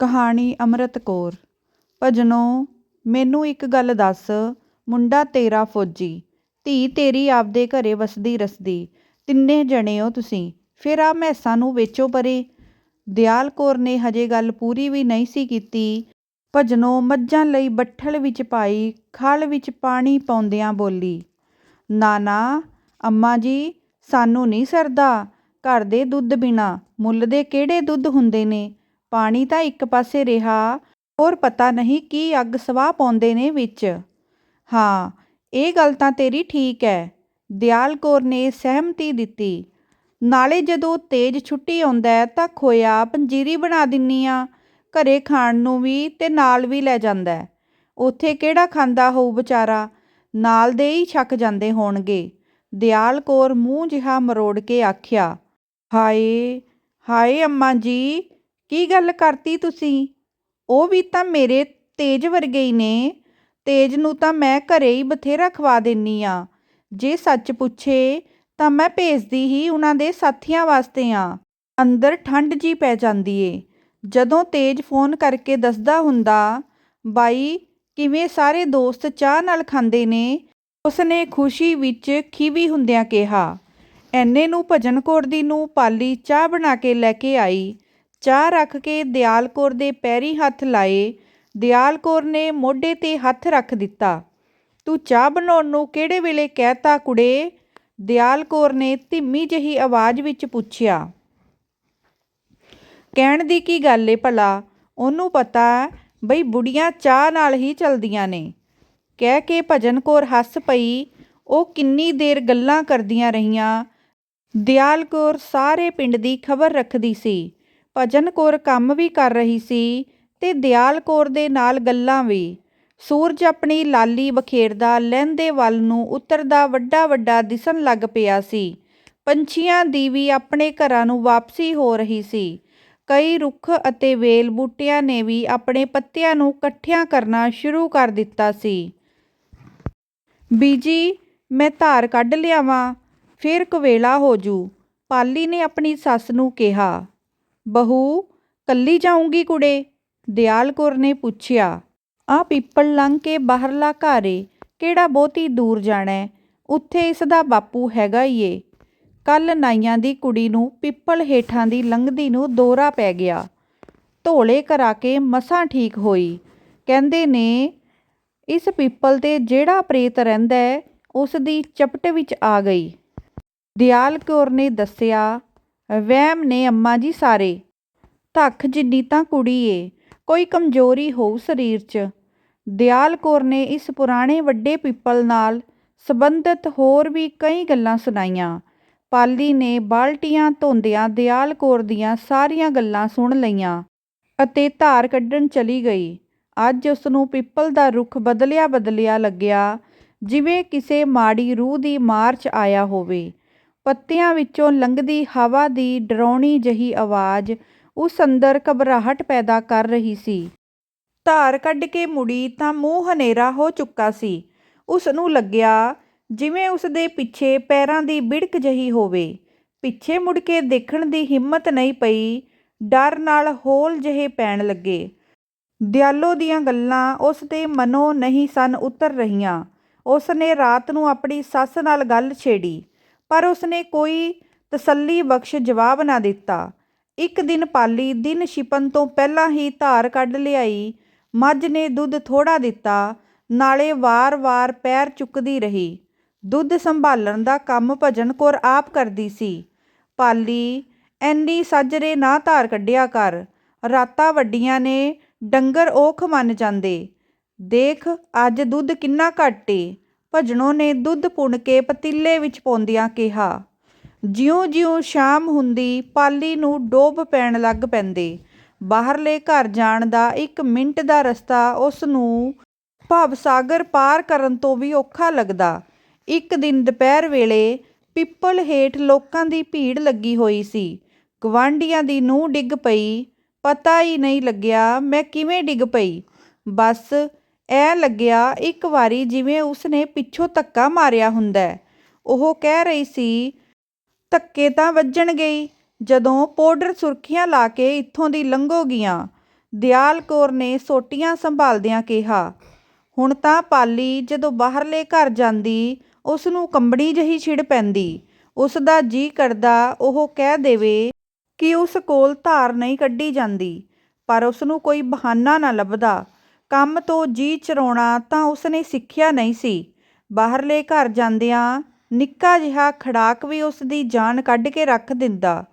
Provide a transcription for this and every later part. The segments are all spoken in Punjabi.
ਕਹਾਣੀ ਅੰਮ੍ਰਿਤ ਕੌਰ। ਭਜਨੋਂ, ਮੈਨੂੰ ਇੱਕ ਗੱਲ ਦੱਸ, ਮੁੰਡਾ ਤੇਰਾ ਫੌਜੀ, ਧੀ ਤੇਰੀ ਆਪਦੇ ਘਰੇ ਵਸਦੀ ਰਸਦੀ, ਤਿੰਨੇ ਜਣੇ ਹੋ ਤੁਸੀਂ, ਫਿਰ ਆ ਮੈਸਾਂ ਨੂੰ ਵੇਚੋ ਪਰੇ। ਦਿਆਲ ਕੌਰ ਨੇ ਹਜੇ ਗੱਲ ਪੂਰੀ ਵੀ ਨਹੀਂ ਸੀ ਕੀਤੀ। ਭਜਨੋਂ ਮੱਝਾਂ ਲਈ ਬੱਠਲ ਵਿੱਚ ਪਾਈ, ਖਲ ਵਿੱਚ ਪਾਣੀ ਪਾਉਂਦਿਆਂ ਬੋਲੀ ਨਾ ਨਾ ਅੰਮਾ ਜੀ, ਸਾਨੂੰ ਨਹੀਂ ਸਰਦਾ, ਘਰ ਦੇ ਦੁੱਧ ਬਿਨਾ, ਮੁੱਲ ਦੇ ਕਿਹੜੇ ਦੁੱਧ ਹੁੰਦੇ ਨੇ? ਪਾਣੀ ਤਾਂ ਇੱਕ ਪਾਸੇ ਰਿਹਾ, ਹੋਰ ਪਤਾ ਨਹੀਂ ਕੀ ਅੱਗ ਸਵਾਹ ਪਾਉਂਦੇ ਨੇ ਵਿੱਚ। ਹਾਂ, ਇਹ ਗੱਲ ਤਾਂ ਤੇਰੀ ਠੀਕ ਹੈ ਦਿਆਲ ਕੌਰ ਨੇ ਸਹਿਮਤੀ ਦਿੱਤੀ। ਨਾਲੇ ਜਦੋਂ ਤੇਜ ਛੁੱਟੀ ਆਉਂਦਾ ਤਾਂ ਖੋਇਆ ਪੰਜੀਰੀ ਬਣਾ ਦਿੰਨੀ ਆ, ਘਰੇ ਖਾਣ ਨੂੰ ਵੀ ਤੇ ਨਾਲ ਵੀ ਲੈ ਜਾਂਦਾ ਉੱਥੇ ਕਿਹੜਾ ਖਾਂਦਾ ਹੋਊ ਵਿਚਾਰਾ? ਨਾਲ ਦੇ ਹੀ ਛੱਕ ਜਾਂਦੇ ਹੋਣਗੇ। ਦਿਆਲ ਕੌਰ ਮੂੰਹ ਜਿਹਾ ਮਰੋੜ ਕੇ ਆਖਿਆ, ਹਾਏ ਹਾਏ ਅੰਮਾ ਜੀ ਕੀ ਗੱਲ ਕਰਤੀ ਤੁਸੀਂ? ਉਹ ਵੀ ਤਾਂ ਮੇਰੇ ਤੇਜ ਵਰਗੇ ਹੀ ਨੇ। ਤੇਜ ਨੂੰ ਤਾਂ ਮੈਂ ਘਰੇ ਹੀ ਬਥੇਰਾ ਖਵਾ ਦਿੰਨੀ ਆ। ਜੇ ਸੱਚ ਪੁੱਛੇ ਤਾਂ ਮੈਂ ਭੇਜਦੀ ਹੀ ਉਹਨਾਂ ਦੇ ਸਾਥੀਆਂ ਵਾਸਤੇ ਆ। ਅੰਦਰ ਠੰਡ ਜੀ ਪੈ ਜਾਂਦੀ ਏ। ਜਦੋਂ ਤੇਜ ਫੋਨ ਕਰਕੇ ਦੱਸਦਾ ਹੁੰਦਾ, ਬਾਈ, ਕਿਵੇਂ ਸਾਰੇ ਦੋਸਤ ਚਾਹ ਨਾਲ ਖਾਂਦੇ ਨੇ? ਉਸਨੇ ਖੁਸ਼ੀ ਵਿੱਚ ਖੀਵੀ ਹੁੰਦਿਆਂ ਕਿਹਾ। ਐਨੇ ਨੂੰ ਭਜਨ ਕੌਰ ਦੀ ਨੂੰ ਪਾਲੀ ਚਾਹ ਬਣਾ ਕੇ ਲੈ ਕੇ ਆਈ। ਚਾਹ ਰੱਖ ਕੇ ਦਿਆਲ ਕੌਰ ਦੇ ਪੈਰੀ ਹੱਥ ਲਾਏ ਦਿਆਲ ਕੌਰ ਨੇ ਮੋਢੇ ਤੇ ਹੱਥ ਰੱਖ ਦਿੱਤਾ। ਤੂੰ ਚਾਹ ਬਣਾਉਣ ਨੂੰ ਕਿਹੜੇ ਵੇਲੇ ਕਹਿਤਾ ਕੁੜੇ? ਦਿਆਲ ਕੌਰ ਨੇ ਧੀਮੀ ਜਿਹੀ ਆਵਾਜ਼ ਵਿੱਚ ਪੁੱਛਿਆ। ਕਹਿਣ ਦੀ ਕੀ ਗੱਲ ਏ ਭਲਾ? ਉਹਨੂੰ ਪਤਾ ਬਈ ਬੁੜੀਆਂ ਚਾਹ ਨਾਲ ਹੀ ਚਲਦੀਆਂ ਨੇ। ਕਹਿ ਕੇ ਭਜਨ ਕੌਰ ਹੱਸ ਪਈ, ਉਹ ਕਿੰਨੀ ਦੇਰ ਗੱਲਾਂ ਕਰਦੀਆਂ ਰਹੀਆਂ। ਦਿਆਲ ਕੌਰ ਸਾਰੇ ਪਿੰਡ ਦੀ ਖਬਰ ਰੱਖਦੀ ਸੀ। ਭਜਨ ਕੌਰ ਕੰਮ ਵੀ ਕਰ ਰਹੀ ਸੀ ਤੇ ਦਿਆਲ ਕੌਰ ਦੇ ਨਾਲ ਗੱਲਾਂ ਵੀ। ਸੂਰਜ ਆਪਣੀ ਲਾਲੀ ਬਖੇਰਦਾ ਲਹਿੰਦੇ ਵੱਲ ਨੂੰ ਉਤਰਦਾ ਵੱਡਾ ਵੱਡਾ ਦਿਸਣ ਲੱਗ ਪਿਆ ਸੀ। ਪੰਛੀਆਂ ਦੀ ਵੀ ਆਪਣੇ ਘਰਾਂ ਨੂੰ ਵਾਪਸੀ ਹੋ ਰਹੀ ਸੀ। ਕਈ ਰੁੱਖ ਅਤੇ ਵੇਲ ਬੂਟਿਆਂ ਨੇ ਵੀ ਆਪਣੇ ਪੱਤਿਆਂ ਨੂੰ ਇਕੱਠਿਆਂ ਕਰਨਾ ਸ਼ੁਰੂ ਕਰ ਦਿੱਤਾ ਸੀ। ਬੀਜੀ, ਮੈਂ ਧਾਰ ਕੱਢ ਲਿਆਵਾਂ, ਫਿਰ ਕਵੇਲਾ ਹੋ ਜੂ, ਪਾਲੀ ਨੇ ਆਪਣੀ ਸੱਸ ਨੂੰ ਕਿਹਾ। ਬਹੂ, ਕੱਲੀ ਜਾਊਂਗੀ ਕੁੜੇ? ਦਿਆਲ ਕੌਰ ਨੇ ਪੁੱਛਿਆ। ਆ ਪਿੱਪਲ ਲੰਘ ਕੇ ਬਾਹਰਲਾ ਘਰ ਏ ਕਿਹੜਾ ਬਹੁਤੀ ਦੂਰ ਜਾਣਾ ਉੱਥੇ ਇਸ ਦਾ ਬਾਪੂ ਹੈਗਾ ਹੀ ਏ। ਕੱਲ ਨਾਈਆਂ ਦੀ ਕੁੜੀ ਨੂੰ ਪਿੱਪਲ ਹੇਠਾਂ ਦੀ ਲੰਘਦੀ ਨੂੰ ਦੋਰਾ ਪੈ ਗਿਆ। ਢੋਲੇ ਕਰਾ ਕੇ ਮਸਾਂ ਠੀਕ ਹੋਈ। ਕਹਿੰਦੇ ਨੇ, ਇਸ ਪਿੱਪਲ ਤੇ ਜਿਹੜਾ ਪ੍ਰੇਤ ਰਹਿੰਦਾ ਉਸ ਦੀ ਚਪਟ ਵਿੱਚ ਆ ਗਈ। ਦਿਆਲ ਕੌਰ ਨੇ ਦੱਸਿਆ ਵਹਿਮ ਨੇ ਅੰਮਾ ਜੀ ਸਾਰੇ। ਧੱਖ ਜਿੰਨੀ ਤਾਂ ਕੁੜੀ ਏ, ਕੋਈ ਕਮਜ਼ੋਰੀ ਹੋਊ ਸਰੀਰ 'ਚ। ਦਿਆਲ ਕੌਰ ਨੇ ਇਸ ਪੁਰਾਣੇ ਵੱਡੇ ਪਿੱਪਲ ਨਾਲ ਸੰਬੰਧਿਤ ਹੋਰ ਵੀ ਕਈ ਗੱਲਾਂ ਸੁਣਾਈਆਂ। ਪਾਲੀ ਨੇ ਬਾਲਟੀਆਂ ਧੋਂਦਿਆਂ ਦਿਆਲ ਕੌਰ ਦੀਆਂ ਸਾਰੀਆਂ ਗੱਲਾਂ ਸੁਣ ਲਈਆਂ ਅਤੇ ਧਾਰ ਕੱਢਣ ਚਲੀ ਗਈ। ਅੱਜ ਉਸ ਨੂੰ ਪਿੱਪਲ ਦਾ ਰੁੱਖ ਬਦਲਿਆ ਬਦਲਿਆ ਲੱਗਿਆ, ਜਿਵੇਂ ਕਿਸੇ ਮਾੜੀ ਰੂਹ ਦੀ ਮਾਰ 'ਚ ਆਇਆ ਹੋਵੇ। ਪੱਤਿਆਂ ਵਿੱਚੋਂ ਲੰਘਦੀ ਹਵਾ ਦੀ ਡਰਾਉਣੀ ਜਿਹੀ ਆਵਾਜ਼ ਉਸ ਅੰਦਰ ਘਬਰਾਹਟ ਪੈਦਾ ਕਰ ਰਹੀ ਸੀ। ਧਾਰ ਕੱਢ ਕੇ ਮੁੜੀ ਤਾਂ ਮੂੰਹ ਹਨੇਰਾ ਹੋ ਚੁੱਕਾ ਸੀ। ਉਸ ਨੂੰ ਲੱਗਿਆ ਜਿਵੇਂ ਉਸ ਦੇ ਪਿੱਛੇ ਪੈਰਾਂ ਦੀ ਬਿੜਕ ਜਿਹੀ ਹੋਵੇ। ਪਿੱਛੇ ਮੁੜ ਕੇ ਦੇਖਣ ਦੀ ਹਿੰਮਤ ਨਹੀਂ ਪਈ। ਡਰ ਨਾਲ ਹੋਲ ਜਿਹੇ ਪੈਣ ਲੱਗੇ। ਦਿਆਲੋ ਦੀਆਂ ਗੱਲਾਂ ਉਸ ਦੇ ਮਨੋਂ ਨਹੀਂ ਸਨ ਉਤਰ ਰਹੀਆਂ। ਉਸ ਨੇ ਰਾਤ ਨੂੰ ਆਪਣੀ ਸੱਸ ਨਾਲ ਗੱਲ ਛੇੜੀ। ਪਰ ਉਸਨੇ ਕੋਈ ਤਸੱਲੀ ਬਖਸ਼ ਜਵਾਬ ਨਾ ਦਿੱਤਾ। ਇੱਕ ਦਿਨ ਪਾਲੀ ਦਿਨ ਛਿਪਣ ਤੋਂ ਪਹਿਲਾਂ ਹੀ ਧਾਰ ਕੱਢ ਲਿਆਈ। ਮੱਝ ਨੇ ਦੁੱਧ ਥੋੜਾ ਦਿੱਤਾ, ਨਾਲੇ ਵਾਰ-ਵਾਰ ਪੈਰ ਚੁੱਕਦੀ ਰਹੀ। ਦੁੱਧ ਸੰਭਾਲਣ ਦਾ ਕੰਮ ਭਜਨ ਕੌਰ ਆਪ ਕਰਦੀ ਸੀ। ਪਾਲੀ, ਐਨੀ ਸੱਜਰੇ ਨਾ ਧਾਰ ਕੱਢਿਆ ਕਰ, ਰਾਤਾਂ ਵੱਡੀਆਂ ਨੇ, ਡੰਗਰ ਔਖ ਮੰਨ ਜਾਂਦੇ। ਦੇਖ, ਅੱਜ ਦੁੱਧ ਕਿੰਨਾ ਘੱਟ ਏ। ਭਜਨੋਂ ਨੇ ਦੁੱਧ ਪੁਣ ਕੇ ਪਤੀਲੇ ਵਿੱਚ ਪਾਉਂਦਿਆਂ ਕਿਹਾ, ਜਿਉਂ-ਜਿਉਂ ਸ਼ਾਮ ਹੁੰਦੀ, ਪਾਲੀ ਨੂੰ ਡੋਬ ਪੈਣ ਲੱਗ ਪੈਂਦੇ। ਬਾਹਰਲੇ ਘਰ ਜਾਣ ਦਾ ਇੱਕ ਮਿੰਟ ਦਾ ਰਸਤਾ ਉਸ ਨੂੰ ਭਵਸਾਗਰ ਪਾਰ ਕਰਨ ਤੋਂ ਵੀ ਔਖਾ ਲੱਗਦਾ। ਇੱਕ ਦਿਨ ਦੁਪਹਿਰ ਵੇਲੇ ਪਿੱਪਲ ਹੇਠ ਲੋਕਾਂ ਦੀ ਭੀੜ ਲੱਗੀ ਹੋਈ ਸੀ। ਗਵਾਂਢੀਆਂ ਦੀ ਨੂੰਹ ਡਿੱਗ ਪਈ। ਪਤਾ ਹੀ ਨਹੀਂ ਲੱਗਿਆ, ਮੈਂ ਕਿਵੇਂ ਡਿੱਗ ਪਈ। ਬਸ ਐ ਲੱਗਿਆ ਇੱਕ ਵਾਰੀ ਜਿਵੇਂ ਉਸਨੇ ਪਿੱਛੋਂ ਧੱਕਾ ਮਾਰਿਆ ਹੁੰਦਾ ਉਹ ਕਹਿ ਰਹੀ ਸੀ, ਧੱਕੇ ਤਾਂ ਵੱਜਣ ਗਈ ਜਦੋਂ ਪਾਊਡਰ ਸੁਰਖੀਆਂ ਲਾ ਕੇ ਇੱਥੋਂ ਦੀ ਲੰਘੋਗੀਆਂ ਦਿਆਲ ਕੌਰ ਨੇ ਸੋਟੀਆਂ ਸੰਭਾਲਦਿਆਂ ਕਿਹਾ, ਹੁਣ ਤਾਂ ਪਾਲੀ ਜਦੋਂ ਬਾਹਰਲੇ ਘਰ ਜਾਂਦੀ ਉਸ ਨੂੰ ਕੰਬਣੀ ਜਹੀ ਛਿੜ ਪੈਂਦੀ। ਉਸ ਦਾ ਜੀ ਕਰਦਾ ਉਹ ਕਹਿ ਦੇਵੇ ਕਿ ਉਸ ਕੋਲ ਧਾਰ ਨਹੀਂ ਕੱਢੀ ਜਾਂਦੀ, ਪਰ ਉਸ ਨੂੰ ਕੋਈ ਬਹਾਨਾ ਨਾ ਲੱਭਦਾ। ਕੰਮ ਤੋਂ ਜੀ ਚਰਾਉਣਾ ਤਾਂ ਉਸਨੇ ਸਿੱਖਿਆ ਨਹੀਂ ਸੀ। ਬਾਹਰਲੇ ਘਰ ਜਾਂਦਿਆਂ ਨਿੱਕਾ ਜਿਹਾ ਖੜਾਕ ਵੀ ਉਸ ਦੀ ਜਾਨ ਕੱਢ ਕੇ ਰੱਖ ਦਿੰਦਾ।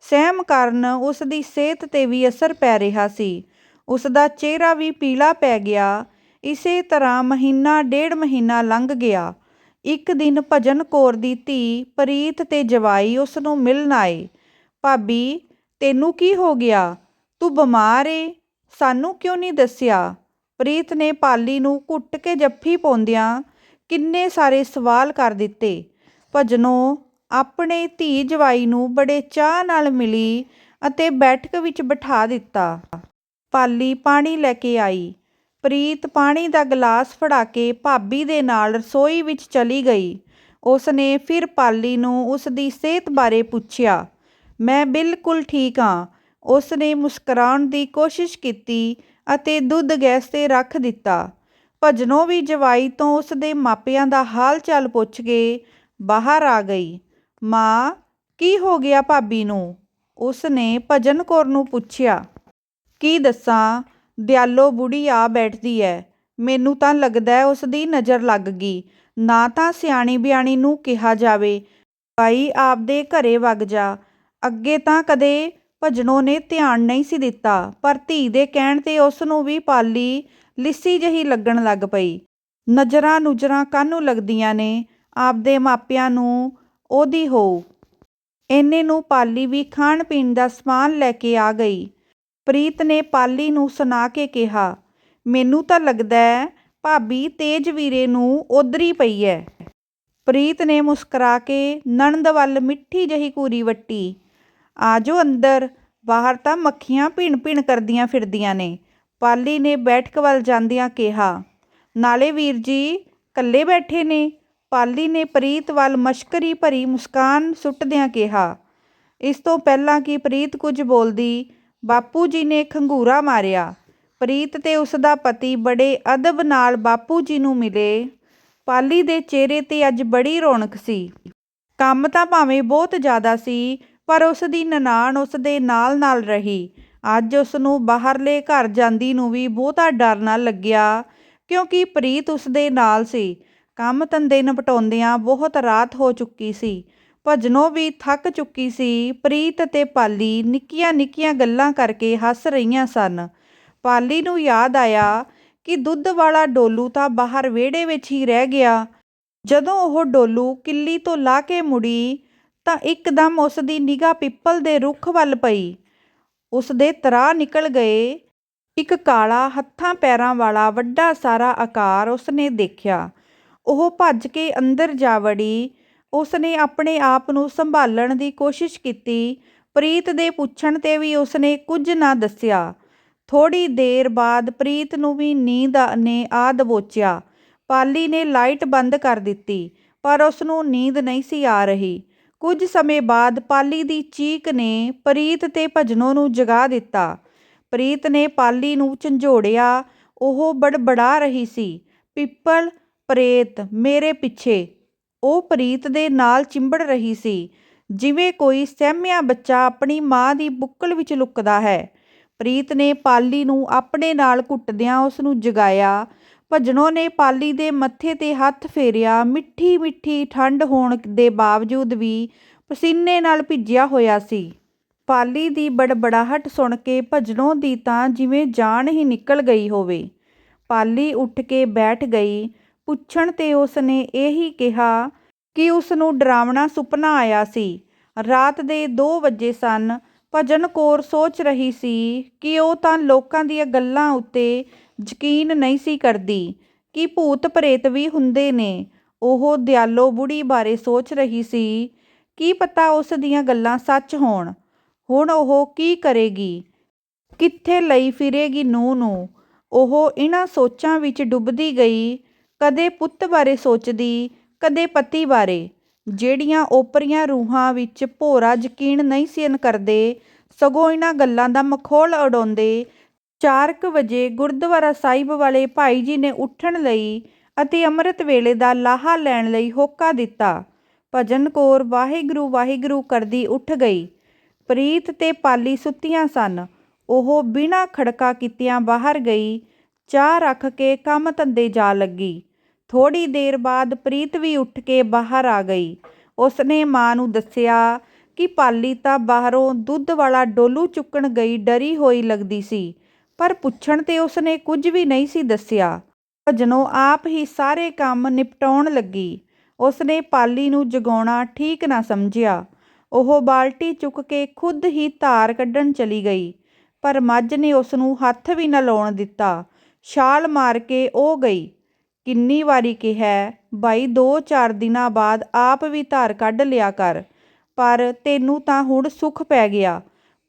ਸਹਿਮ ਕਾਰਨ ਉਸ ਦੀ ਸਿਹਤ ਤੇ ਵੀ ਅਸਰ ਪੈ ਰਿਹਾ ਸੀ। ਉਸ ਦਾ ਚਿਹਰਾ ਵੀ ਪੀਲਾ ਪੈ ਗਿਆ। ਇਸੇ ਤਰ੍ਹਾਂ ਮਹੀਨਾ ਡੇਢ ਮਹੀਨਾ ਲੰਘ ਗਿਆ। ਇੱਕ ਦਿਨ ਭਜਨ ਕੌਰ ਦੀ ਧੀ ਪ੍ਰੀਤ ਤੇ ਜਵਾਈ ਉਸ ਨੂੰ ਮਿਲਣ ਆਏ। ਭਾਬੀ, ਤੈਨੂੰ ਕੀ ਹੋ ਗਿਆ? ਤੂੰ ਬਿਮਾਰ ਏ। ਸਾਨੂੰ ਕਿਉਂ ਨਹੀਂ ਦੱਸਿਆ? ਪ੍ਰੀਤ ਨੇ ਪਾਲੀ ਨੂੰ ਘੁੱਟ ਕੇ ਜੱਫੀ ਪਾਉਂਦਿਆਂ ਕਿੰਨੇ ਸਾਰੇ ਸਵਾਲ ਕਰ ਦਿੱਤੇ। ਭਜਨੋਂ, ਆਪਣੇ ਧੀ ਜਵਾਈ ਨੂੰ ਬੜੇ ਚਾਅ ਨਾਲ ਮਿਲੀ ਅਤੇ ਬੈਠਕ ਵਿੱਚ ਬਿਠਾ ਦਿੱਤਾ। ਪਾਲੀ ਪਾਣੀ ਲੈ ਕੇ ਆਈ। ਪ੍ਰੀਤ ਪਾਣੀ ਦਾ ਗਲਾਸ ਫੜਾ ਕੇ ਭਾਬੀ ਦੇ ਨਾਲ ਰਸੋਈ ਵਿੱਚ ਚਲੀ ਗਈ। ਉਸ ਨੇ ਫਿਰ ਪਾਲੀ ਨੂੰ ਉਸ ਦੀ ਸਿਹਤ ਬਾਰੇ ਪੁੱਛਿਆ। ਮੈਂ ਬਿਲਕੁਲ ਠੀਕ ਹਾਂ। ਉਸ ਨੇ ਮੁਸਕਰਾਉਣ ਦੀ ਕੋਸ਼ਿਸ਼ ਕੀਤੀ ਅਤੇ ਦੁੱਧ ਗੈਸ ਤੇ ਰੱਖ ਦਿੱਤਾ। ਭਜਨੋਂ ਵੀ ਜਵਾਈ ਤੋਂ ਉਸ ਦੇ ਮਾਪਿਆਂ ਦਾ ਹਾਲ ਚਾਲ ਪੁੱਛ ਕੇ ਬਾਹਰ ਆ ਗਈ। ਮਾਂ, ਕੀ ਹੋ ਗਿਆ ਭਾਬੀ ਨੂੰ? ਉਸ ਨੇ ਭਜਨ ਕੌਰ ਨੂੰ ਪੁੱਛਿਆ, ਕੀ ਦੱਸਾਂ? ਦਿਆਲੋ ਬੁੜੀ ਆ ਬੈਠਦੀ ਐ। ਮੈਨੂੰ ਤਾਂ ਲੱਗਦਾ ਉਸ ਦੀ ਨਜ਼ਰ ਲੱਗ ਗਈ। ਨਾ ਤਾਂ ਸਿਆਣੀ ਬਿਆਣੀ ਨੂੰ ਕਿਹਾ ਜਾਵੇ। ਭਾਈ ਆਪਦੇ ਘਰੇ ਵਗ ਜਾ। ਅੱਗੇ ਤਾਂ ਕਦੇ ਭਜਨੋਂ ਨੇ ਧਿਆਨ ਨਹੀਂ ਸੀ ਦਿੱਤਾ, ਪਰ ਧੀ ਦੇ ਕਹਿਣ ਤੇ ਉਸ ਨੂੰ ਵੀ ਪਾਲੀ ਲਿੱਸੀ ਜਿਹੀ ਲੱਗਣ ਲੱਗ ਪਈ। ਨਜ਼ਰਾਂ ਨੁਜਰਾਂ ਕਾਹਨੂੰ ਲੱਗਦੀਆਂ ਨੇ, ਆਪਦੇ ਮਾਪਿਆਂ ਨੂੰ ਉਹਦੀ ਹੋਊ। ਇੰਨੇ ਨੂੰ ਪਾਲੀ ਵੀ ਖਾਣ ਪੀਣ ਦਾ ਸਮਾਨ ਲੈ ਕੇ ਆ ਗਈ। ਪ੍ਰੀਤ ਨੇ ਪਾਲੀ ਨੂੰ ਸੁਣਾ ਕੇ ਕਿਹਾ, ਮੈਨੂੰ ਤਾਂ ਲੱਗਦਾ ਭਾਬੀ ਤੇਜ ਵੀਰੇ ਨੂੰ ਉਧਰੀ ਪਈ ਐ। ਪ੍ਰੀਤ ਨੇ ਮੁਸਕਰਾ ਕੇ ਨਣਦ ਵੱਲ ਮਿੱਠੀ ਜਹੀ ਕੂਰੀ ਵੱਟੀ। ਆ ਜਾਓ ਅੰਦਰ। ਬਾਹਰ ਤਾਂ ਮੱਖੀਆਂ ਭਿਣ ਭਿਣ ਕਰਦੀਆਂ ਫਿਰਦੀਆਂ ਨੇ। ਪਾਲੀ ਨੇ ਬੈਠਕ ਵੱਲ ਜਾਂਦਿਆਂ ਕਿਹਾ, ਨਾਲੇ ਵੀਰ ਜੀ ਕੱਲੇ ਬੈਠੇ ਨੇ? ਪਾਲੀ ਨੇ ਪ੍ਰੀਤ ਵੱਲ ਮਸ਼ਕਰੀ ਭਰੀ ਮੁਸਕਾਨ ਸੁੱਟਦਿਆਂ ਕਿਹਾ, ਇਸ ਤੋਂ ਪਹਿਲਾਂ ਕਿ ਪ੍ਰੀਤ ਕੁਝ ਬੋਲਦੀ? ਬਾਪੂ ਜੀ ਨੇ ਖੰਗੂਰਾ ਮਾਰਿਆ। ਪ੍ਰੀਤ ਤੇ ਉਸ ਦਾ ਪਤੀ ਬੜੇ ਅਦਬ ਨਾਲ ਬਾਪੂ ਜੀ ਨੂੰ ਮਿਲੇ। ਪਾਲੀ ਦੇ ਚਿਹਰੇ ਤੇ ਅੱਜ ਬੜੀ ਰੌਣਕ ਸੀ। ਕੰਮ ਤਾਂ ਭਾਵੇਂ ਬਹੁਤ ਜ਼ਿਆਦਾ ਸੀ ਪਰ ਉਸ ਦੀ ਨਨਾਣ ਉਸ ਦੇ ਨਾਲ ਨਾਲ ਰਹੀ। ਅੱਜ ਉਸ ਨੂੰ ਬਾਹਰਲੇ ਘਰ ਜਾਂਦੀ ਨੂੰ ਵੀ ਬਹੁਤਾ ਡਰ ਨਾ ਲੱਗਿਆ, ਕਿਉਂਕਿ ਪ੍ਰੀਤ ਉਸ ਦੇ ਨਾਲ ਸੀ। ਕੰਮ ਧੰਦੇ ਨਿਪਟਾਉਂਦਿਆਂ ਬਹੁਤ ਰਾਤ ਹੋ ਚੁੱਕੀ ਸੀ। ਭਜਨੋਂ ਵੀ ਥੱਕ ਚੁੱਕੀ ਸੀ। ਪ੍ਰੀਤ ਤੇ ਪਾਲੀ ਨਿੱਕੀਆਂ ਨਿੱਕੀਆਂ ਗੱਲਾਂ ਕਰਕੇ ਹੱਸ ਰਹੀਆਂ ਸਨ। ਪਾਲੀ ਨੂੰ ਯਾਦ ਆਇਆ ਕਿ ਦੁੱਧ ਵਾਲਾ ਡੋਲੂ ਤਾਂ ਬਾਹਰ ਵਿਹੜੇ ਵਿੱਚ ਹੀ ਰਹਿ ਗਿਆ। ਜਦੋਂ ਉਹ ਡੋਲੂ ਕਿੱਲੀ ਤੋਂ ਲਾ ਕੇ ਮੁੜੀ ਤਾਂ ਇੱਕਦਮ ਉਸ ਦੀ ਨਿਗਾਹ ਪਿੱਪਲ ਦੇ ਰੁੱਖ ਵੱਲ ਪਈ। ਉਸ ਦੇ ਤਰਾ ਨਿਕਲ ਗਏ। ਇੱਕ ਕਾਲਾ ਹੱਥਾਂ ਪੈਰਾਂ ਵਾਲਾ ਵੱਡਾ ਸਾਰਾ ਆਕਾਰ ਉਸ ਨੇ ਦੇਖਿਆ। ਉਹ ਭੱਜ ਕੇ ਅੰਦਰ ਜਾ ਵੜੀ। ਉਸ ਨੇ ਆਪਣੇ ਆਪ ਨੂੰ ਸੰਭਾਲਣ ਦੀ ਕੋਸ਼ਿਸ਼ ਕੀਤੀ। ਪ੍ਰੀਤ ਦੇ ਪੁੱਛਣ ਤੇ ਵੀ ਉਸ ਨੇ ਕੁਝ ਨਾ ਦੱਸਿਆ। ਥੋੜੀ ਦੇਰ ਬਾਅਦ ਪ੍ਰੀਤ ਨੂੰ ਵੀ ਨੀਂਦ ਨੇ ਆ ਦਬੋਚਿਆ ਪਾਲੀ ਨੇ ਲਾਈਟ ਬੰਦ ਕਰ ਦਿੱਤੀ, ਪਰ ਉਸ ਨੂੰ ਨੀਂਦ ਨਹੀਂ ਸੀ ਆ ਰਹੀ। ਕੁਝ ਸਮੇਂ ਬਾਅਦ ਪਾਲੀ ਦੀ ਚੀਕ ਨੇ ਪ੍ਰੀਤ ਤੇ ਭਜਨੋਂ ਨੂੰ ਜਗਾ ਦਿੱਤਾ। ਪ੍ਰੀਤ ਨੇ ਪਾਲੀ ਨੂੰ ਝੰਜੋੜਿਆ। ਉਹ ਬੜਬੜਾ ਰਹੀ ਸੀ। ਪਿੱਪਲ, ਪ੍ਰੇਤ, ਮੇਰੇ ਪਿੱਛੇ। ਉਹ ਪ੍ਰੀਤ ਦੇ ਨਾਲ ਚਿੰਬੜ ਰਹੀ ਸੀ। ਜਿਵੇਂ ਕੋਈ ਸਹਿਮਿਆ ਬੱਚਾ ਆਪਣੀ ਮਾਂ ਦੀ ਬੁੱਕਲ ਵਿੱਚ ਲੁਕਦਾ ਹੈ। ਪ੍ਰੀਤ ਨੇ ਪਾਲੀ ਨੂੰ ਆਪਣੇ ਨਾਲ ਘੁੱਟਦਿਆਂ ਉਸ ਨੂੰ ਜਗਾਇਆ। ਭਜਨੋਂ ਨੇ ਪਾਲੀ ਦੇ ਮੱਥੇ ਤੇ ਹੱਥ ਫੇਰਿਆ। ਮਿੱਠੀ ਮਿੱਠੀ ਠੰਡ ਹੋਣ ਦੇ ਬਾਵਜੂਦ ਵੀ ਪਸੀਨੇ ਨਾਲ ਭਿੱਜਿਆ ਹੋਇਆ ਸੀ। ਪਾਲੀ ਦੀ ਬੜਬੜਾਹਟ ਸੁਣ ਕੇ ਭਜਨੋਂ ਦੀ ਤਾਂ ਜਿਵੇਂ ਜਾਨ ਹੀ ਨਿਕਲ ਗਈ ਹੋਵੇ। ਪਾਲੀ ਉੱਠ ਕੇ ਬੈਠ ਗਈ। ਪੁੱਛਣ ਤੇ ਉਸ ਨੇ ਇਹੀ ਕਿਹਾ ਕਿ ਉਸ ਨੂੰ ਡਰਾਵਣਾ ਸੁਪਨਾ ਆਇਆ ਸੀ। ਰਾਤ ਦੇ 2 ਵਜੇ ਸਨ। ਭਜਨ ਕੌਰ ਸੋਚ ਰਹੀ ਸੀ ਕਿ ਉਹ ਤਾਂ ਲੋਕਾਂ ਦੀਆਂ ਗੱਲਾਂ ਉੱਤੇ ਯਕੀਨ ਨਹੀਂ ਸੀ ਕਰਦੀ ਕਿ ਭੂਤ ਪ੍ਰੇਤ ਵੀ ਹੁੰਦੇ ਨੇ। ਉਹ ਦਿਆਲੋ ਬੁੜੀ ਬਾਰੇ ਸੋਚ ਰਹੀ ਸੀ ਕੀ ਪਤਾ ਉਸ ਦੀਆਂ ਗੱਲਾਂ ਸੱਚ ਹੋਣ। ਹੁਣ ਉਹ ਕੀ ਕਰੇਗੀ? ਕਿੱਥੇ ਲਈ ਫਿਰੇਗੀ ਨੂੰ ਨੂੰ? ਉਹ ਇਹਨਾਂ ਸੋਚਾਂ ਵਿੱਚ ਡੁੱਬਦੀ ਗਈ, ਕਦੇ ਪੁੱਤ ਬਾਰੇ ਸੋਚਦੀ, ਕਦੇ ਪਤੀ ਬਾਰੇ। ਜਿਹੜੀਆਂ ਓਪਰੀਆਂ ਰੂਹਾਂ ਵਿੱਚ ਭੋਰਾ ਯਕੀਨ ਨਹੀਂ ਸੀ ਕਰਦੇ, ਸਗੋਂ ਇਹਨਾਂ ਗੱਲਾਂ ਦਾ ਮਖੌਲ ਉਡਾਉਂਦੇ ਚਾਰ ਕੁ ਵਜੇ ਗੁਰਦੁਆਰਾ ਸਾਹਿਬ ਵਾਲੇ ਭਾਈ ਜੀ ਨੇ ਉੱਠਣ ਲਈ ਅਤੇ ਅੰਮ੍ਰਿਤ ਵੇਲੇ ਦਾ ਲਾਹਾ ਲੈਣ ਲਈ ਹੋਕਾ ਦਿੱਤਾ। ਭਜਨ ਕੌਰ ਵਾਹਿਗੁਰੂ ਵਾਹਿਗੁਰੂ ਕਰਦੀ ਉੱਠ ਗਈ। ਪ੍ਰੀਤ ਤੇ ਪਾਲੀ ਸੁੱਤੀਆਂ ਸਨ। ਉਹ ਬਿਨਾਂ ਖੜਕਾ ਕੀਤਿਆਂ ਬਾਹਰ ਗਈ। ਚਾਹ ਰੱਖ ਕੇ ਕੰਮ ਧੰਦੇ ਜਾ ਲੱਗੀ। ਥੋੜੀ ਦੇਰ ਬਾਅਦ ਪ੍ਰੀਤ ਵੀ ਉੱਠ ਕੇ ਬਾਹਰ ਆ ਗਈ। ਉਸਨੇ ਮਾਂ ਨੂੰ ਦੱਸਿਆ ਕਿ ਪਾਲੀ ਤਾਂ ਬਾਹਰੋਂ ਦੁੱਧ ਵਾਲਾ ਡੋਲੂ ਚੁੱਕਣ ਗਈ ਡਰੀ ਹੋਈ ਲੱਗਦੀ ਸੀ। ਪਰ ਪੁੱਛਣ ਤੇ ਉਸਨੇ ਕੁਝ ਵੀ ਨਹੀਂ ਸੀ ਦੱਸਿਆ। ਭਜਨੋਂ ਆਪ ਹੀ ਸਾਰੇ ਕੰਮ ਨਿਪਟਾਉਣ ਲੱਗੀ। ਉਸਨੇ ਪਾਲੀ ਨੂੰ ਜਗਾਉਣਾ ਠੀਕ ਨਾ ਸਮਝਿਆ। ਉਹ ਬਾਲਟੀ ਚੁੱਕ ਕੇ ਖੁਦ ਹੀ ਧਾਰ ਕੱਢਣ ਚਲੀ ਗਈ, ਪਰ ਮੱਝ ਨੇ ਉਸ ਨੂੰ ਹੱਥ ਵੀ ਨਾ ਲਾਉਣ ਦਿੱਤਾ। ਛਾਲ ਮਾਰ ਕੇ ਉਹ ਗਈ। ਕਿੰਨੀ ਵਾਰੀ ਕਿਹਾ, ਬਾਈ, ਦੋ ਚਾਰ ਦਿਨਾਂ ਬਾਅਦ ਆਪ ਵੀ ਧਾਰ ਕੱਢ ਲਿਆ ਕਰ, ਪਰ ਤੈਨੂੰ ਤਾਂ ਹੁਣ ਸੁੱਖ ਪੈ ਗਿਆ।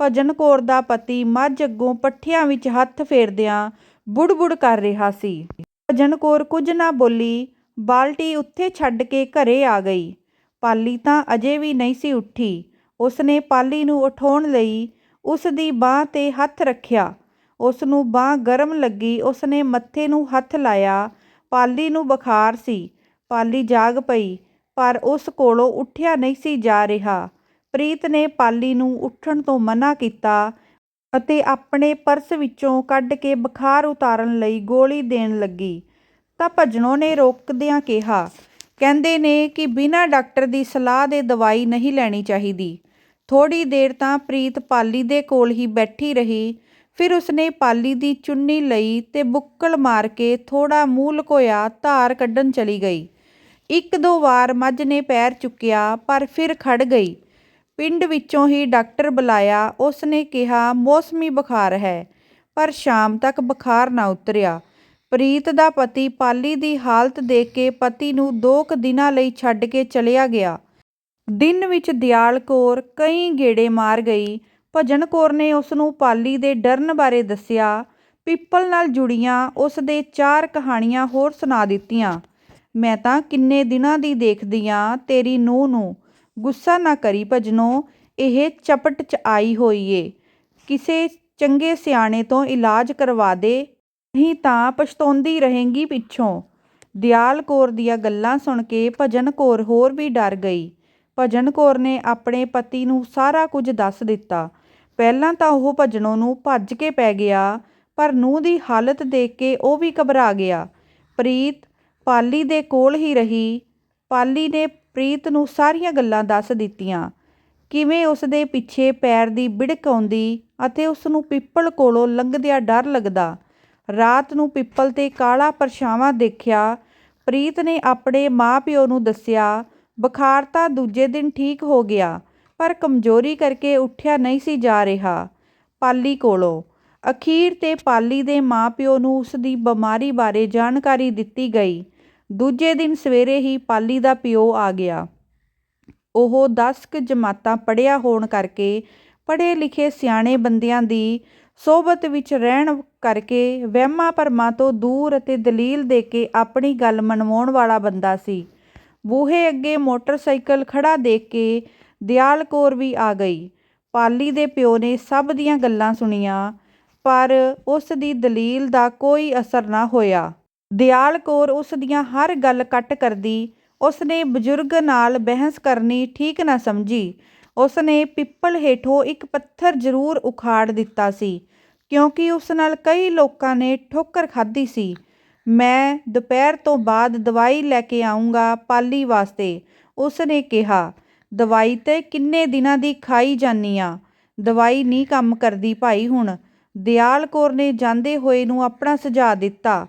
ਭਜਨ ਕੌਰ ਦਾ ਪਤੀ ਮੱਝ ਅੱਗੋਂ ਪੱਠਿਆਂ ਵਿੱਚ ਹੱਥ ਫੇਰਦਿਆਂ ਬੁੜਬੁੜ ਕਰ ਰਿਹਾ ਸੀ। ਭਜਨ ਕੌਰ ਕੁਝ ਨਾ ਬੋਲੀ, ਬਾਲਟੀ ਉੱਥੇ ਛੱਡ ਕੇ ਘਰੇ ਆ ਗਈ। ਪਾਲੀ ਤਾਂ ਅਜੇ ਵੀ ਨਹੀਂ ਸੀ ਉੱਠੀ। ਉਸਨੇ ਪਾਲੀ ਨੂੰ ਉਠਾਉਣ ਲਈ ਉਸ ਦੀ ਬਾਹ ਤੇ ਹੱਥ ਰੱਖਿਆ। ਉਸ ਨੂੰ ਬਾਹ ਗਰਮ ਲੱਗੀ, ਉਸਨੇ ਮੱਥੇ ਨੂੰ ਹੱਥ ਲਾਇਆ। ਪਾਲੀ ਨੂੰ ਬੁਖਾਰ ਸੀ। ਪਾਲੀ ਜਾਗ ਪਈ, ਪਰ ਉਸ ਕੋਲੋਂ ਉੱਠਿਆ ਨਹੀਂ ਸੀ ਜਾ ਰਿਹਾ। ਪ੍ਰੀਤ ਨੇ ਪਾਲੀ ਨੂੰ ਉੱਠਣ ਤੋਂ ਮਨ੍ਹਾ ਕੀਤਾ ਅਤੇ ਆਪਣੇ ਪਰਸ ਵਿੱਚੋਂ ਕੱਢ ਕੇ ਬੁਖਾਰ ਉਤਾਰਨ ਲਈ ਗੋਲੀ ਦੇਣ ਲੱਗੀ। ਤਾਂ ਭਜਨੋਂ ਨੇ ਰੋਕਦਿਆਂ ਕਿਹਾ, ਕਹਿੰਦੇ ਨੇ ਕਿ ਬਿਨਾਂ ਡਾਕਟਰ ਦੀ ਸਲਾਹ ਦੇ ਦਵਾਈ ਨਹੀਂ ਲੈਣੀ ਚਾਹੀਦੀ। ਥੋੜੀ ਦੇਰ ਤਾਂ ਪ੍ਰੀਤ ਪਾਲੀ ਦੇ ਕੋਲ ਹੀ ਬੈਠੀ ਰਹੀ। ਫਿਰ ਉਸਨੇ ਪਾਲੀ ਦੀ ਚੁੰਨੀ ਲਈ ਤੇ ਬੁੱਕਲ ਮਾਰ ਕੇ ਥੋੜਾ ਮੂੰਹ ਲਕੋਇਆ ਧਾਰ ਕੱਢਣ ਚਲੀ ਗਈ। ਇੱਕ ਦੋ ਵਾਰ ਮੱਝ ਨੇ ਪੈਰ ਚੁੱਕਿਆ, ਪਰ ਫਿਰ ਖੜ ਗਈ। ਪਿੰਡ ਵਿੱਚੋਂ ਹੀ ਡਾਕਟਰ ਬੁਲਾਇਆ ਉਸ ਨੇ ਕਿਹਾ, ਮੌਸਮੀ ਬੁਖਾਰ ਹੈ, ਪਰ ਸ਼ਾਮ ਤੱਕ ਬੁਖਾਰ ਨਾ ਉਤਰਿਆ। ਪ੍ਰੀਤ ਦਾ ਪਤੀ ਪਾਲੀ ਦੀ ਹਾਲਤ ਦੇਖ ਕੇ ਪਤੀ ਨੂੰ ਦੋ ਕੁ ਦਿਨਾਂ ਲਈ ਛੱਡ ਕੇ ਚਲਿਆ ਗਿਆ। ਦਿਨ ਵਿੱਚ ਦਿਆਲ ਕੌਰ ਕਈ ਗੇੜੇ ਮਾਰ ਗਈ। ਭਜਨ ਕੌਰ ਨੇ ਉਸ ਨੂੰ ਪਾਲੀ ਦੇ ਡਰਨ ਬਾਰੇ ਦੱਸਿਆ। ਪਿੱਪਲ ਨਾਲ ਜੁੜੀਆਂ ਉਸ ਦੇ ਚਾਰ ਕਹਾਣੀਆਂ ਹੋਰ ਸੁਣਾ ਦਿੱਤੀਆਂ। ਮੈਂ ਤਾਂ ਕਿੰਨੇ ਦਿਨਾਂ ਦੀ ਦੇਖਦੀ ਆਂ ਤੇਰੀ ਨੂੰਹ ਨੂੰ। ਗੁੱਸਾ ਨਾ ਕਰੀ ਭਜਨੋਂ, ਇਹ ਚਪਟ ਚ ਆਈ ਹੋਈ ਏ ਕਿਸੇ ਚੰਗੇ ਸਿਆਣੇ ਤੋਂ ਇਲਾਜ ਕਰਵਾ ਦੇ, ਨਹੀਂ ਤਾਂ ਪਛਤਾਉਂਦੀ ਰਹੇਂਗੀ ਪਿੱਛੋਂ। ਦਿਆਲ ਕੌਰ ਦੀਆਂ ਗੱਲਾਂ ਸੁਣ ਕੇ ਭਜਨ ਕੌਰ ਹੋਰ ਵੀ ਡਰ ਗਈ। ਭਜਨ ਕੌਰ ਨੇ ਆਪਣੇ ਪਤੀ ਨੂੰ ਸਾਰਾ ਕੁਝ ਦੱਸ ਦਿੱਤਾ। ਪਹਿਲਾਂ ਤਾਂ ਉਹ ਭਜਨੋਂ ਨੂੰ ਭੱਜ ਕੇ ਪੈ ਗਿਆ, ਪਰ ਨੂੰਹ ਦੀ ਹਾਲਤ ਦੇਖ ਕੇ ਉਹ ਵੀ ਘਬਰਾ ਗਿਆ। ਪ੍ਰੀਤ ਪਾਲੀ ਦੇ ਕੋਲ ਹੀ ਰਹੀ। ਪਾਲੀ ਨੇ ਪ੍ਰੀਤ ਨੂੰ ਸਾਰੀਆਂ ਗੱਲਾਂ ਦੱਸ ਦਿੱਤੀਆਂ। ਕਿਵੇਂ ਉਸ ਦੇ ਪਿੱਛੇ ਪੈਰ ਦੀ ਬਿੜਕ ਆਉਂਦੀ ਅਤੇ ਉਸ ਨੂੰ ਪਿੱਪਲ ਕੋਲੋਂ ਲੰਘਦਿਆਂ ਡਰ ਲੱਗਦਾ। ਰਾਤ ਨੂੰ ਪਿੱਪਲ ਤੇ ਕਾਲਾ ਪਰਛਾਵਾਂ ਦੇਖਿਆ। ਪ੍ਰੀਤ ਨੇ ਆਪਣੇ ਮਾਂ-ਪਿਓ ਨੂੰ ਦੱਸਿਆ, ਬੁਖਾਰ ਤਾਂ ਦੂਜੇ ਦਿਨ ਠੀਕ ਹੋ ਗਿਆ, ਪਰ ਕਮਜ਼ੋਰੀ ਕਰਕੇ ਉੱਠਿਆ ਨਹੀਂ ਸੀ ਜਾ ਰਿਹਾ। ਪਾਲੀ ਕੋਲੋਂ। ਅਖੀਰ ਤੇ ਪਾਲੀ ਦੇ ਮਾਂ-ਪਿਓ ਨੂੰ ਉਸ ਦੀ ਬਿਮਾਰੀ ਬਾਰੇ ਜਾਣਕਾਰੀ ਦਿੱਤੀ ਗਈ। ਦੂਜੇ ਦਿਨ ਸਵੇਰੇ ਹੀ ਪਾਲੀ ਦਾ ਪਿਓ ਆ ਗਿਆ। ਉਹ ਦਸ ਕੁ ਜਮਾਤਾਂ ਪੜ੍ਹਿਆ ਹੋਣ ਕਰਕੇ ਪੜ੍ਹੇ ਲਿਖੇ ਸਿਆਣੇ ਬੰਦਿਆਂ ਦੀ ਸੋਬਤ ਵਿੱਚ ਰਹਿਣ ਕਰਕੇ ਵਹਿਮਾਂ ਭਰਮਾਂ ਤੋਂ ਦੂਰ ਅਤੇ ਦਲੀਲ ਦੇ ਕੇ ਆਪਣੀ ਗੱਲ ਮਨਵਾਉਣ ਵਾਲਾ ਬੰਦਾ ਸੀ। ਬੂਹੇ ਅੱਗੇ ਮੋਟਰਸਾਈਕਲ ਖੜਾ ਦੇਖ ਕੇ ਦਿਆਲ ਕੌਰ ਵੀ ਆ ਗਈ। ਪਾਲੀ ਦੇ ਪਿਓ ਨੇ ਸਭ ਦੀਆਂ ਗੱਲਾਂ ਸੁਣੀਆਂ, ਪਰ ਉਸ ਦੀ ਦਲੀਲ ਦਾ ਕੋਈ ਅਸਰ ਨਾ ਹੋਇਆ। ਦਿਆਲ ਕੌਰ ਉਸ ਦੀਆਂ ਹਰ ਗੱਲ ਕੱਟ ਕਰਦੀ ਉਸ ਨੇ ਬਜ਼ੁਰਗ ਨਾਲ ਬਹਿਸ ਕਰਨੀ ਠੀਕ ਨਾ ਸਮਝੀ। ਉਸ ਨੇ ਪਿੱਪਲ ਹੇਠੋਂ ਇੱਕ ਪੱਥਰ ਜ਼ਰੂਰ ਉਖਾੜ ਦਿੱਤਾ ਸੀ, ਕਿਉਂਕਿ ਉਸ ਨਾਲ ਕਈ ਲੋਕਾਂ ਨੇ ਠੋਕਰ ਖਾਧੀ ਸੀ। ਮੈਂ ਦੁਪਹਿਰ ਤੋਂ ਬਾਅਦ ਦਵਾਈ ਲੈ ਕੇ ਆਉਂਗਾ ਪਾਲੀ ਵਾਸਤੇ ਉਸ ਨੇ ਕਿਹਾ। ਦਵਾਈ ਤੇ ਕਿੰਨੇ ਦਿਨਾਂ ਦੀ ਖਾਈ ਜਾਨੀ ਆ? ਦਵਾਈ ਨਹੀਂ ਕੰਮ ਕਰਦੀ ਭਾਈ ਹੁਣ। ਦਿਆਲ ਕੌਰ ਨੇ ਜਾਂਦੇ ਹੋਏ ਨੂੰ ਆਪਣਾ ਸੁਝਾਅ ਦਿੱਤਾ।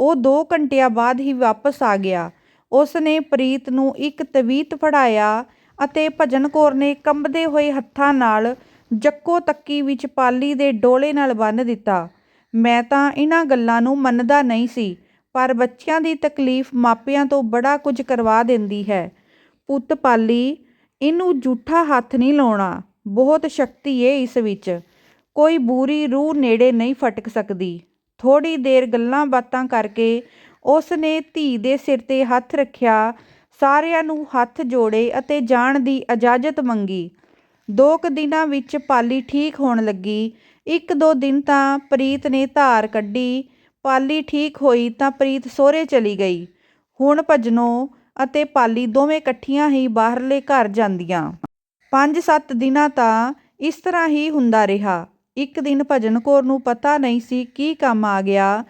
ਉਹ ਦੋ ਘੰਟਿਆਂ ਬਾਅਦ ਹੀ ਵਾਪਸ ਆ ਗਿਆ। ਉਸ ਨੇ ਪ੍ਰੀਤ ਨੂੰ ਇੱਕ ਤਵੀਤ ਫੜਾਇਆ ਅਤੇ ਭਜਨ ਕੌਰ ਨੇ ਕੰਬਦੇ ਹੋਏ ਹੱਥਾਂ ਨਾਲ ਜੱਕੋ ਤੱਕੀ ਵਿੱਚ ਪਾਲੀ ਦੇ ਡੋਲੇ ਨਾਲ ਬੰਨ੍ਹ ਦਿੱਤਾ। ਮੈਂ ਤਾਂ ਇਹਨਾਂ ਗੱਲਾਂ ਨੂੰ ਮੰਨਦਾ ਨਹੀਂ ਸੀ, ਪਰ ਬੱਚਿਆਂ ਦੀ ਤਕਲੀਫ ਮਾਪਿਆਂ ਤੋਂ ਬੜਾ ਕੁਝ ਕਰਵਾ ਦਿੰਦੀ ਹੈ। ਪੁੱਤ ਪਾਲੀ, ਇਹਨੂੰ ਝੂਠਾ ਹੱਥ ਨਹੀਂ ਲਾਉਣਾ, ਬਹੁਤ ਸ਼ਕਤੀ ਏ ਇਸ ਵਿੱਚ। ਕੋਈ ਬੁਰੀ ਰੂਹ ਨੇੜੇ ਨਹੀਂ ਫਟਕ ਸਕਦੀ। ਥੋੜ੍ਹੀ ਦੇਰ ਗੱਲਾਂ ਬਾਤਾਂ ਕਰਕੇ ਉਸ ਨੇ ਧੀ ਦੇ ਸਿਰ ਤੇ ਹੱਥ ਰੱਖਿਆ, ਸਾਰਿਆਂ ਨੂੰ ਹੱਥ ਜੋੜੇ ਅਤੇ ਜਾਣ ਦੀ ਇਜਾਜ਼ਤ ਮੰਗੀ। ਦੋ ਕੁ ਦਿਨਾਂ ਵਿੱਚ ਪਾਲੀ ਠੀਕ ਹੋਣ ਲੱਗੀ। ਇੱਕ ਦੋ ਦਿਨ ਤਾਂ ਪ੍ਰੀਤ ਨੇ ਧਾਰ ਕੱਢੀ, ਪਾਲੀ ਠੀਕ ਹੋਈ ਤਾਂ ਪ੍ਰੀਤ ਸਹੁਰੇ ਚਲੀ ਗਈ। ਹੁਣ ਭਜਨੋਂ ਅਤੇ ਪਾਲੀ ਦੋਵੇਂ ਇਕੱਠੀਆਂ ਹੀ ਬਾਹਰਲੇ ਘਰ ਜਾਂਦੀਆਂ। ਪੰਜ ਸੱਤ ਦਿਨਾਂ ਤਾਂ ਇਸ ਤਰ੍ਹਾਂ ਹੀ ਹੁੰਦਾ ਰਿਹਾ। ਇੱਕ ਦਿਨ ਭਜਨ ਕੌਰ ਨੂੰ ਪਤਾ ਨਹੀਂ ਸੀ ਕੀ ਕੰਮ ਆ ਗਿਆ।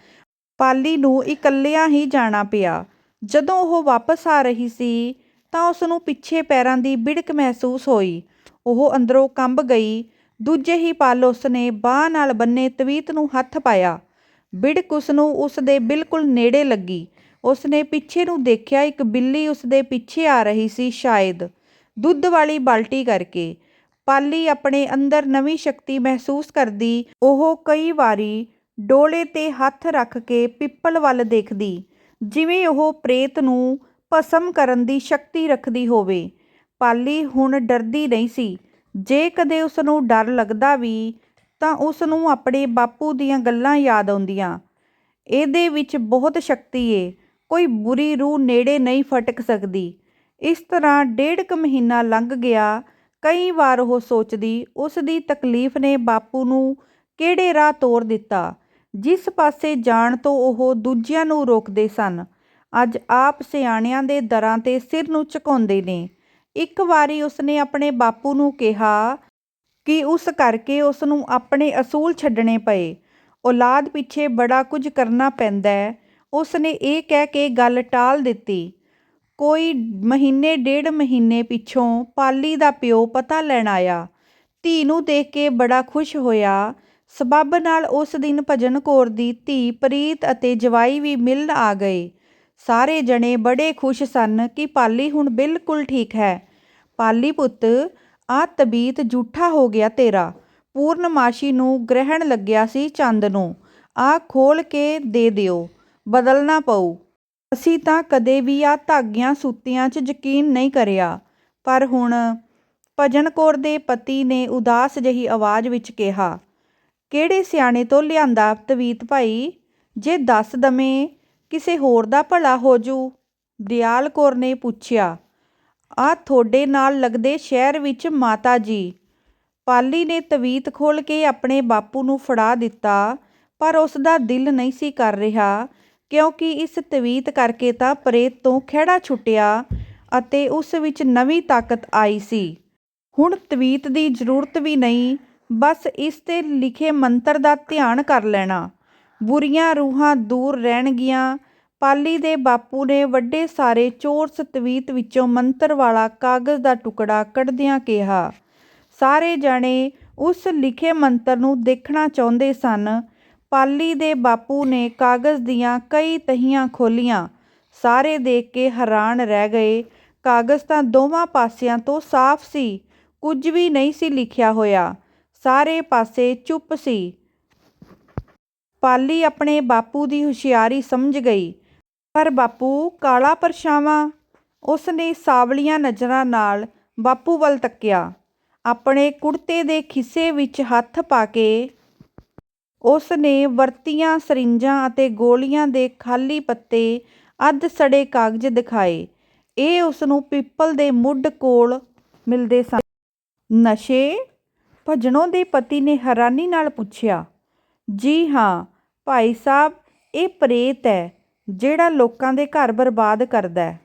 ਪਾਲੀ ਨੂੰ ਇਕੱਲਿਆਂ ਹੀ ਜਾਣਾ ਪਿਆ। ਜਦੋਂ ਉਹ ਵਾਪਸ ਆ ਰਹੀ ਸੀ, ਤਾਂ ਉਸ ਨੂੰ ਪਿੱਛੇ ਪੈਰਾਂ ਦੀ ਬਿੜਕ ਮਹਿਸੂਸ ਹੋਈ। ਉਹ ਅੰਦਰੋਂ ਕੰਬ ਗਈ। ਦੂਜੇ ਹੀ ਪਲ ਉਸ ਨੇ ਬਾਹ ਨਾਲ ਬੰਨੇ ਤਵੀਤ ਨੂੰ ਹੱਥ ਪਾਇਆ। ਬਿੜਕ ਉਸ ਨੂੰ ਉਸ ਦੇ ਬਿਲਕੁਲ ਨੇੜੇ ਲੱਗੀ। ਉਸ ਨੇ ਪਿੱਛੇ ਨੂੰ ਦੇਖਿਆ ਇੱਕ ਬਿੱਲੀ ਉਸ ਦੇ ਪਿੱਛੇ ਆ ਰਹੀ ਸੀ ਸ਼ਾਇਦ। ਦੁੱਧ ਵਾਲੀ ਬਾਲਟੀ ਕਰਕੇ। ਪਾਲੀ ਆਪਣੇ ਅੰਦਰ ਨਵੀਂ ਸ਼ਕਤੀ ਮਹਿਸੂਸ ਕਰਦੀ, ਉਹ ਕਈ ਵਾਰੀ ਡੋਲੇ ਤੇ ਹੱਥ ਰੱਖ ਕੇ ਪਿੱਪਲ ਵੱਲ ਦੇਖਦੀ, ਜਿਵੇਂ ਉਹ ਪ੍ਰੇਤ ਨੂੰ ਭਸਮ ਕਰਨ ਦੀ ਸ਼ਕਤੀ ਰੱਖਦੀ ਹੋਵੇ। ਪਾਲੀ ਹੁਣ ਡਰਦੀ ਨਹੀਂ ਸੀ। ਜੇ ਕਦੇ ਉਸ ਨੂੰ ਡਰ ਲੱਗਦਾ ਵੀ, ਤਾਂ ਉਸ ਨੂੰ ਆਪਣੇ ਬਾਪੂ ਦੀਆਂ ਗੱਲਾਂ ਯਾਦ ਆਉਂਦੀਆਂ। ਇਹਦੇ ਵਿੱਚ ਬਹੁਤ ਸ਼ਕਤੀ ਏ, ਕੋਈ ਬੁਰੀ ਰੂਹ ਨੇੜੇ ਨਹੀਂ ਫਟਕ ਸਕਦੀ। ਇਸ ਤਰ੍ਹਾਂ ਡੇਢ ਕੁ ਮਹੀਨਾ ਲੰਘ ਗਿਆ ਕਈ ਵਾਰ ਉਹ ਸੋਚਦੀ, ਉਸ ਦੀ ਤਕਲੀਫ ਨੇ ਬਾਪੂ ਨੂੰ ਕਿਹੜੇ ਰਾਹ ਤੋਰ ਦਿੱਤਾ? ਜਿਸ ਪਾਸੇ ਜਾਣ ਤੋਂ ਉਹ ਦੂਜਿਆਂ ਨੂੰ ਰੋਕਦੇ ਸਨ। ਅੱਜ ਆਪ ਸਿਆਣਿਆਂ ਦੇ ਦਰਾਂ ਤੇ ਸਿਰ ਨੂੰ ਝੁਕਾਉਂਦੇ ਨੇ। ਇੱਕ ਵਾਰੀ ਉਸਨੇ ਆਪਣੇ ਬਾਪੂ ਨੂੰ ਕਿਹਾ ਕਿ ਉਸ ਕਰਕੇ ਉਸ ਨੂੰ ਆਪਣੇ ਅਸੂਲ ਛੱਡਣੇ ਪਏ। ਔਲਾਦ ਪਿੱਛੇ ਬੜਾ ਕੁਝ ਕਰਨਾ ਪੈਂਦਾ ਹੈ। ਉਸ ਨੇ ਇਹ ਕਹਿ ਕੇ ਗੱਲ ਟਾਲ ਦਿੱਤੀ। ਕੋਈ ਮਹੀਨੇ, ਡੇਢ ਮਹੀਨੇ ਪਿੱਛੋਂ ਪਾਲੀ ਦਾ ਪਿਓ ਪਤਾ ਲੈਣ ਆਇਆ। ਧੀ ਨੂੰ ਦੇਖ ਕੇ ਬੜਾ ਖੁਸ਼ ਹੋਇਆ। ਸਬੱਬ ਨਾਲ ਉਸ ਦਿਨ ਭਜਨ ਕੌਰ ਦੀ ਧੀ ਪ੍ਰੀਤ ਅਤੇ ਜਵਾਈ ਵੀ ਮਿਲਣ ਆ ਗਏ। ਸਾਰੇ ਜਣੇ ਬੜੇ ਖੁਸ਼ ਸਨ ਕਿ ਪਾਲੀ ਹੁਣ ਬਿਲਕੁਲ ਠੀਕ ਹੈ। ਪਾਲੀ ਪੁੱਤ ਆ ਤਬੀਤ ਜੂਠਾ ਹੋ ਗਿਆ ਤੇਰਾ। ਪੂਰਨਮਾਸ਼ੀ ਨੂੰ ਗ੍ਰਹਿਣ ਲੱਗਿਆ ਸੀ ਚੰਦ ਨੂੰ। ਆ ਖੋਲ ਕੇ ਦੇ ਦਿਓ। ਬਦਲਣਾ ਪਊ। ਅਸੀਂ ਤਾਂ ਕਦੇ ਵੀ ਆਹ ਧਾਗਿਆਂ ਸੂਤਿਆਂ 'ਚ ਯਕੀਨ ਨਹੀਂ ਕਰਿਆ। ਪਰ ਹੁਣ ਭਜਨ ਕੌਰ ਦੇ ਪਤੀ ਨੇ ਉਦਾਸ ਜਿਹੀ ਆਵਾਜ਼ ਵਿੱਚ ਕਿਹਾ, ਕਿਹੜੇ ਸਿਆਣੇ ਤੋਂ ਲਿਆਂਦਾ ਤਵੀਤ ਭਾਈ? ਜੇ ਦੱਸ ਦਵੇਂ, ਕਿਸੇ ਹੋਰ ਦਾ ਭਲਾ ਹੋ ਜੂ ਦਿਆਲ ਕੌਰ ਨੇ ਪੁੱਛਿਆ ਆ ਤੁਹਾਡੇ ਨਾਲ ਲੱਗਦੇ ਸ਼ਹਿਰ ਵਿੱਚ ਮਾਤਾ ਜੀ। ਪਾਲੀ ਨੇ ਤਵੀਤ ਖੋਲ ਕੇ ਆਪਣੇ ਬਾਪੂ ਨੂੰ ਫੜਾ ਦਿੱਤਾ, ਪਰ ਉਸ ਦਾ ਦਿਲ ਨਹੀਂ ਸੀ ਕਰ ਰਿਹਾ। ਕਿਉਂਕਿ ਇਸ ਤਵੀਤ ਕਰਕੇ ਤਾਂ ਪ੍ਰੇਤ ਤੋਂ ਖਹਿੜਾ ਛੁੱਟਿਆ ਅਤੇ ਉਸ ਵਿੱਚ ਨਵੀਂ ਤਾਕਤ ਆਈ ਸੀ। ਹੁਣ ਤਵੀਤ ਦੀ ਜ਼ਰੂਰਤ ਵੀ ਨਹੀਂ, ਬਸ ਇਸ ਤੇ ਲਿਖੇ ਮੰਤਰ ਦਾ ਧਿਆਨ ਕਰ ਲੈਣਾ। ਬੁਰੀਆਂ ਰੂਹਾਂ ਦੂਰ ਰਹਿਣਗੀਆਂ। ਪਾਲੀ ਦੇ ਬਾਪੂ ਨੇ ਵੱਡੇ ਸਾਰੇ ਚੋਰਸ ਤਵੀਤ ਵਿੱਚੋਂ ਮੰਤਰ ਵਾਲਾ ਕਾਗਜ਼ ਦਾ ਟੁਕੜਾ ਕੱਢਦਿਆਂ ਕਿਹਾ, ਸਾਰੇ ਜਾਣੇ ਉਸ ਲਿਖੇ ਮੰਤਰ ਨੂੰ ਦੇਖਣਾ ਚਾਹੁੰਦੇ ਸਨ। ਪਾਲੀ ਦੇ ਬਾਪੂ ਨੇ ਕਾਗਜ਼ ਦੀਆਂ ਕਈ ਤਹੀਆਂ ਖੋਲ੍ਹੀਆਂ ਸਾਰੇ ਦੇਖ ਕੇ ਹੈਰਾਨ ਰਹਿ ਗਏ। ਕਾਗਜ਼ ਤਾਂ ਦੋਵਾਂ ਪਾਸਿਆਂ ਤੋਂ ਸਾਫ਼ ਸੀ। ਕੁਝ ਵੀ ਨਹੀਂ ਸੀ ਲਿਖਿਆ ਹੋਇਆ। ਸਾਰੇ ਪਾਸੇ ਚੁੱਪ ਸੀ। ਪਾਲੀ ਆਪਣੇ ਬਾਪੂ ਦੀ ਹੁਸ਼ਿਆਰੀ ਸਮਝ ਗਈ। ਪਰ ਬਾਪੂ ਕਾਲਾ ਪਰਛਾਵਾਂ। ਉਸ ਨੇ ਸਾਵਲੀਆਂ ਨਜ਼ਰਾਂ ਨਾਲ ਬਾਪੂ ਵੱਲ ਤੱਕਿਆ। ਆਪਣੇ ਕੁੜਤੇ ਦੇ ਖਿੱਸੇ ਵਿੱਚ ਹੱਥ ਪਾ ਕੇ ਉਸ ਨੇ ਵਰਤੀਆਂ ਸਰਿੰਜਾਂ ਅਤੇ ਗੋਲੀਆਂ ਦੇ ਖਾਲੀ ਪੱਤੇ ਅੱਧ ਸੜੇ ਕਾਗਜ਼ ਦਿਖਾਏ। ਇਹ ਉਸ ਨੂੰ ਪਿੱਪਲ ਦੇ ਮੁੱਢ ਕੋਲ ਮਿਲਦੇ ਸਨ। ਨਸ਼ੇ? ਭਜਨੋਂ ਦੇ ਪਤੀ ਨੇ ਹੈਰਾਨੀ ਨਾਲ ਪੁੱਛਿਆ। ਜੀ ਹਾਂ, ਭਾਈ ਸਾਹਿਬ, ਇਹ ਪ੍ਰੇਤ ਹੈ, ਜਿਹੜਾ ਲੋਕਾਂ ਦੇ ਘਰ ਬਰਬਾਦ ਕਰਦਾ ਹੈ।